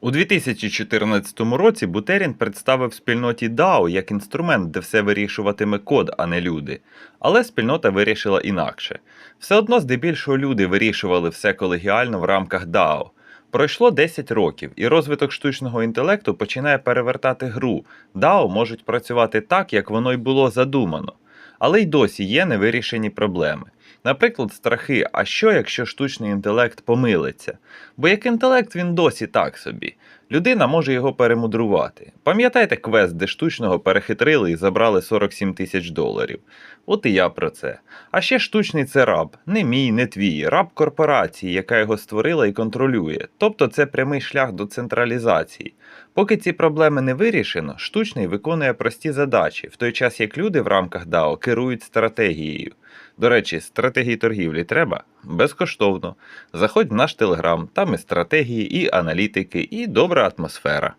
У 2014 році Бутерін представив спільноті DAO як інструмент, де все вирішуватиме код, а не люди. Але спільнота вирішила інакше. Все одно здебільшого люди вирішували все колегіально в рамках DAO. Пройшло 10 років, і розвиток штучного інтелекту починає перевертати гру. DAO можуть працювати так, як воно й було задумано. Але й досі є невирішені проблеми. Наприклад, страхи, а що якщо штучний інтелект помилиться? Бо як інтелект він досі так собі. Людина може його перемудрувати. Пам'ятаєте квест, де штучного перехитрили і забрали 47 тисяч доларів? От і я про це. А ще штучний це раб, не мій, не твій, раб корпорації, яка його створила і контролює. Тобто це прямий шлях до централізації. Поки ці проблеми не вирішено, штучний виконує прості задачі, в той час як люди в рамках DAO керують стратегією. До речі, стратегії торгівлі треба безкоштовно. Заходь в наш телеграм, там і стратегії, і аналітики, і добра атмосфера.